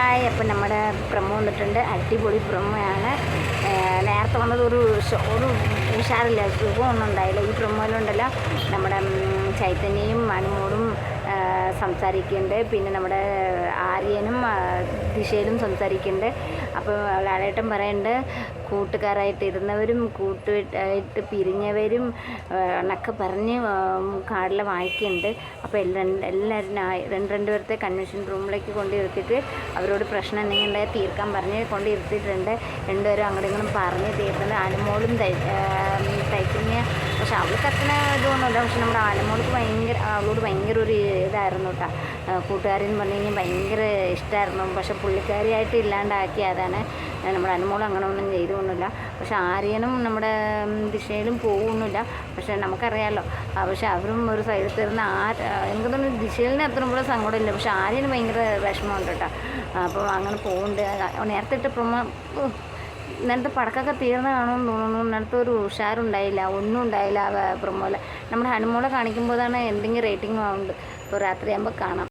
Hi അപ്പം നമ്മുടെ promo വന്നിട്ടുണ്ട്. അടിപൊളി പ്രമോയാണ്. നേരത്തെ വന്നത് ഒരു ഒരു ഉഷാറില്ല. സുഖമൊന്നും ഉണ്ടായില്ല. ഈ പ്രമോയിലുണ്ടല്ലോ നമ്മുടെ ചൈതന്യയും അനുമോളും സംസാരിക്കുന്നുണ്ട്. പിന്നെ നമ്മുടെ ആര്യനും ദിശയിലും സംസാരിക്കുന്നുണ്ട്. അപ്പോൾ ലാലേട്ടൻ പറയുന്നുണ്ട് കൂട്ടുകാരായിട്ട് ഇരുന്നവരും കൂട്ടായിട്ട് പിരിഞ്ഞവരും എന്നൊക്കെ പറഞ്ഞ് കാർഡിൽ വായിക്കുന്നുണ്ട്. അപ്പോൾ എല്ലാ എല്ലാവരും രണ്ട് രണ്ട് പേരത്തെ കൺവെൻഷൻ റൂമിലേക്ക് കൊണ്ട് ഇരുത്തിയിട്ട് അവരോട് പ്രശ്നം എന്തെങ്കിലും ഉണ്ടായാൽ തീർക്കാൻ പറഞ്ഞ് കൊണ്ടിരുത്തിയിട്ടുണ്ട്. രണ്ടുപേരും അങ്ങോട്ടും ഇങ്ങോട്ടും പറഞ്ഞ് തീർക്കുന്നത് അനുമോളും പക്ഷെ അവൾക്ക് അത്ര ഇതൊന്നുമില്ല. പക്ഷെ നമ്മുടെ ആനമോൾക്ക് ഭയങ്കര അവളോട് ഭയങ്കര ഒരു ഇതായിരുന്നു കേട്ടോ. കൂട്ടുകാരെന്ന് പറഞ്ഞു കഴിഞ്ഞാൽ ഭയങ്കര ഇഷ്ടമായിരുന്നു പക്ഷെ പുള്ളിക്കാരിയായിട്ട് ഇല്ലാണ്ടാക്കി അതാണ് നമ്മുടെ അനുമോൾ അങ്ങനെ ഒന്നും ചെയ്തൊന്നുമില്ല പക്ഷെ ആര്യനും നമ്മുടെ ദിശയിലും പോകുന്നില്ല പക്ഷെ നമുക്കറിയാമല്ലോ പക്ഷെ അവരും ഒരു സൈഡിൽ തരുന്ന ആ എനിക്ക് തോന്നുന്നു ദിശയിലിന് അത്ര കൂടെ സങ്കടമില്ല. പക്ഷെ ആര്യന് ഭയങ്കര വിഷമമുണ്ട് കേട്ടോ. അപ്പോൾ അങ്ങനെ പോകുന്നുണ്ട്. നേരത്തെ ഇട്ട് ഇന്നലത്തെ പടക്കൊക്കെ തീർന്നു കാണുമെന്ന് തോന്നുന്നു. ഇന്നലത്തെ ഒരു ഉഷാറുണ്ടായില്ല ഒന്നും ഉണ്ടായില്ല പ്രമോലെ നമ്മുടെ ഹനുമോളെ കാണിക്കുമ്പോഴാണ് എന്തെങ്കിലും റേറ്റിംഗ് ആവുന്നുണ്ട് അപ്പോൾ രാത്രിയാകുമ്പോൾ കാണാം.